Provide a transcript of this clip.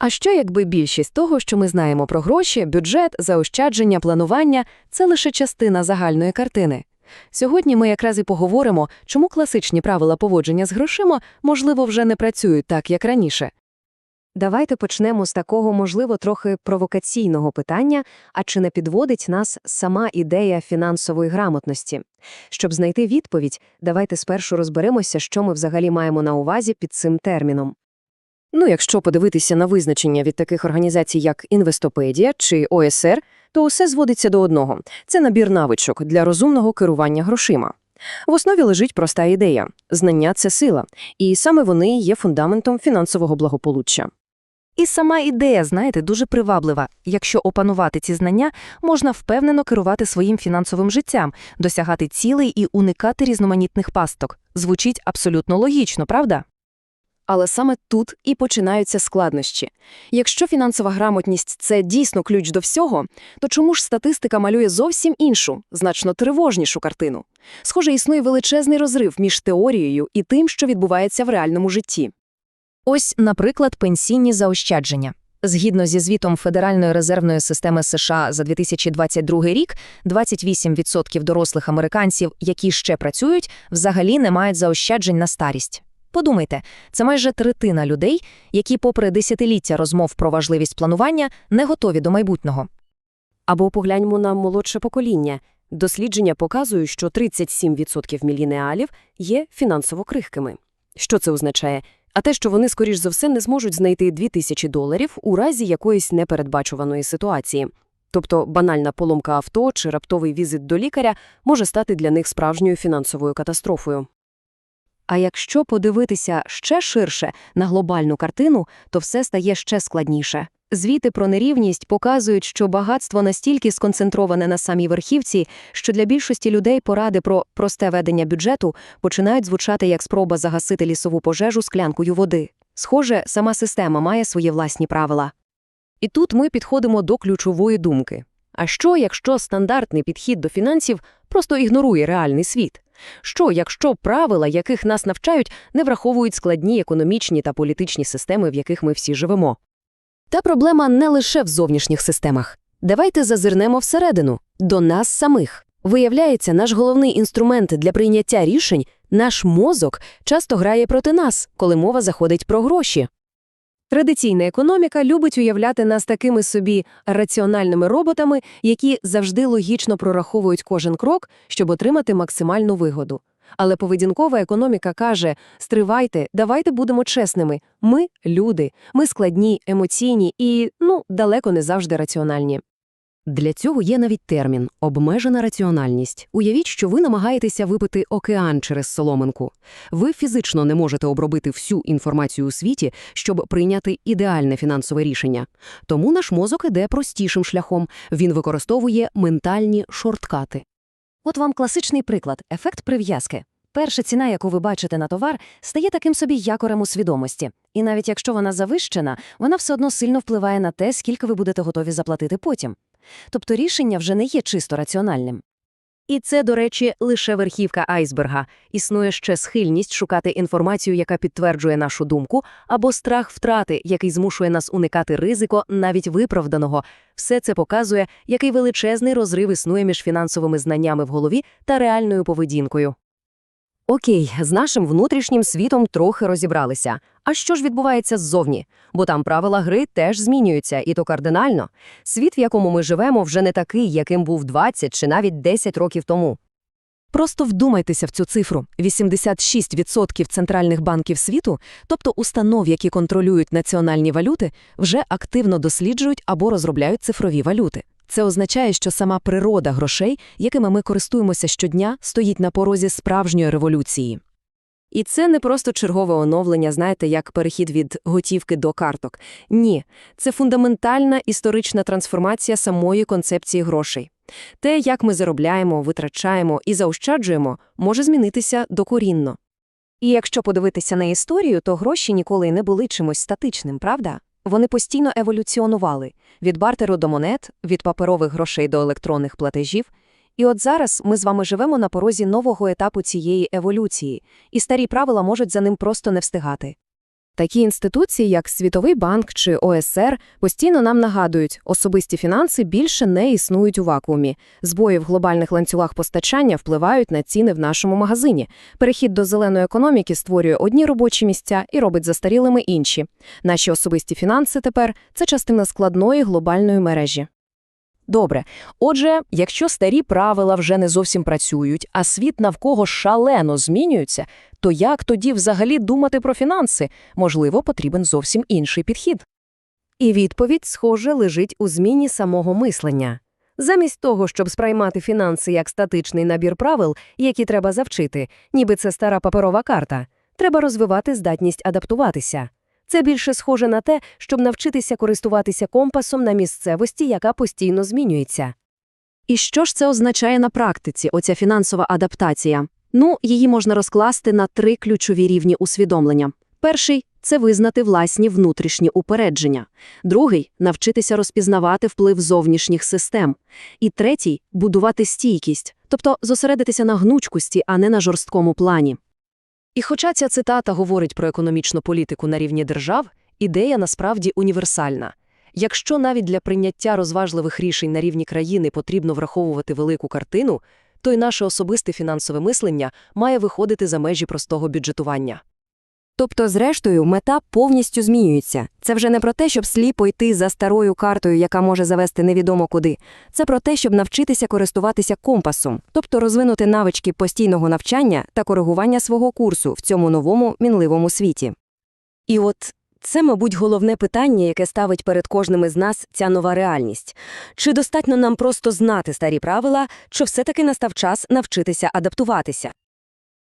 А що якби більшість того, що ми знаємо про гроші, бюджет, заощадження, планування це лише частина загальної картини? Сьогодні ми якраз і поговоримо, чому класичні правила поводження з грошима, можливо, вже не працюють так, як раніше. Давайте почнемо з такого, можливо, трохи провокаційного питання, а чи не підводить нас сама ідея фінансової грамотності? Щоб знайти відповідь, давайте спершу розберемося, що ми взагалі маємо на увазі під цим терміном. Ну, якщо подивитися на визначення від таких організацій, як Інвестопедія чи ОСР, то усе зводиться до одного – це набір навичок для розумного керування грошима. В основі лежить проста ідея – знання – це сила, і саме вони є фундаментом фінансового благополуччя. І сама ідея, знаєте, дуже приваблива. Якщо опанувати ці знання, можна впевнено керувати своїм фінансовим життям, досягати цілей і уникати різноманітних пасток. Звучить абсолютно логічно, правда? Але саме тут і починаються складнощі. Якщо фінансова грамотність – це дійсно ключ до всього, то чому ж статистика малює зовсім іншу, значно тривожнішу картину? Схоже, існує величезний розрив між теорією і тим, що відбувається в реальному житті. Ось, наприклад, пенсійні заощадження. Згідно зі звітом Федеральної резервної системи США за 2022 рік, 28% дорослих американців, які ще працюють, взагалі не мають заощаджень на старість. Подумайте, це майже третина людей, які, попри десятиліття розмов про важливість планування, не готові до майбутнього. Або погляньмо на молодше покоління. Дослідження показують, що 37% мілінеалів є фінансово крихкими. Що це означає? А те, що вони, скоріш за все, не зможуть знайти 2000 доларів у разі якоїсь непередбачуваної ситуації. Тобто банальна поломка авто чи раптовий візит до лікаря може стати для них справжньою фінансовою катастрофою. А якщо подивитися ще ширше на глобальну картину, то все стає ще складніше. Звіти про нерівність показують, що багатство настільки сконцентроване на самій верхівці, що для більшості людей поради про просте ведення бюджету починають звучати як спроба загасити лісову пожежу склянкою води. Схоже, сама система має свої власні правила. І тут ми підходимо до ключової думки. А що, якщо стандартний підхід до фінансів просто ігнорує реальний світ? Що, якщо правила, яких нас навчають, не враховують складні економічні та політичні системи, в яких ми всі живемо? Та проблема не лише в зовнішніх системах. Давайте зазирнемо всередину, до нас самих. Виявляється, наш головний інструмент для прийняття рішень, наш мозок, часто грає проти нас, коли мова заходить про гроші. Традиційна економіка любить уявляти нас такими собі раціональними роботами, які завжди логічно прораховують кожен крок, щоб отримати максимальну вигоду. Але поведінкова економіка каже: стривайте, давайте будемо чесними. Ми люди, ми складні, емоційні і, ну, далеко не завжди раціональні. Для цього є навіть термін обмежена раціональність. Уявіть, що ви намагаєтеся випити океан через соломинку. Ви фізично не можете обробити всю інформацію у світі, щоб прийняти ідеальне фінансове рішення. Тому наш мозок іде простішим шляхом. Він використовує ментальні шорткати. От вам класичний приклад – ефект прив'язки. Перша ціна, яку ви бачите на товар, стає таким собі якорем у свідомості. І навіть якщо вона завищена, вона все одно сильно впливає на те, скільки ви будете готові заплатити потім. Тобто рішення вже не є чисто раціональним. І це, до речі, лише верхівка айсберга. Існує ще схильність шукати інформацію, яка підтверджує нашу думку, або страх втрати, який змушує нас уникати ризико, навіть виправданого. Все це показує, який величезний розрив існує між фінансовими знаннями в голові та реальною поведінкою. Окей, з нашим внутрішнім світом трохи розібралися. А що ж відбувається ззовні? Бо там правила гри теж змінюються, і то кардинально. Світ, в якому ми живемо, вже не такий, яким був 20 чи навіть 10 років тому. Просто вдумайтеся в цю цифру. 86% центральних банків світу, тобто установ, які контролюють національні валюти, вже активно досліджують або розробляють цифрові валюти. Це означає, що сама природа грошей, якими ми користуємося щодня, стоїть на порозі справжньої революції. І це не просто чергове оновлення, знаєте, як перехід від готівки до карток. Ні, це фундаментальна історична трансформація самої концепції грошей. Те, як ми заробляємо, витрачаємо і заощаджуємо, може змінитися докорінно. І якщо подивитися на історію, то гроші ніколи не були чимось статичним, правда? Вони постійно еволюціонували від бартеру до монет, від паперових грошей до електронних платежів. І от зараз ми з вами живемо на порозі нового етапу цієї еволюції, і старі правила можуть за ним просто не встигати. Такі інституції, як Світовий банк чи ОСР, постійно нам нагадують, особисті фінанси більше не існують у вакуумі. Збої в глобальних ланцюгах постачання впливають на ціни в нашому магазині. Перехід до зеленої економіки створює одні робочі місця і робить застарілими інші. Наші особисті фінанси тепер – це частина складної глобальної мережі. Добре. Отже, якщо старі правила вже не зовсім працюють, а світ навколо шалено змінюється, то як тоді взагалі думати про фінанси? Можливо, потрібен зовсім інший підхід. І відповідь, схоже, лежить у зміні самого мислення. Замість того, щоб сприймати фінанси як статичний набір правил, які треба завчити, ніби це стара паперова карта, треба розвивати здатність адаптуватися. Це більше схоже на те, щоб навчитися користуватися компасом на місцевості, яка постійно змінюється. І що ж це означає на практиці, оця фінансова адаптація? Ну, її можна розкласти на три ключові рівні усвідомлення. Перший – це визнати власні внутрішні упередження. Другий – навчитися розпізнавати вплив зовнішніх систем. І третій – будувати стійкість, тобто зосередитися на гнучкості, а не на жорсткому плані. І хоча ця цитата говорить про економічну політику на рівні держав, ідея насправді універсальна. Якщо навіть для прийняття розважливих рішень на рівні країни потрібно враховувати велику картину, то й наше особисте фінансове мислення має виходити за межі простого бюджетування. Тобто, зрештою, мета повністю змінюється. Це вже не про те, щоб сліпо йти за старою картою, яка може завести невідомо куди. Це про те, щоб навчитися користуватися компасом, тобто розвинути навички постійного навчання та коригування свого курсу в цьому новому мінливому світі. І от це, мабуть, головне питання, яке ставить перед кожним із нас ця нова реальність. Чи достатньо нам просто знати старі правила, чи все-таки настав час навчитися адаптуватися?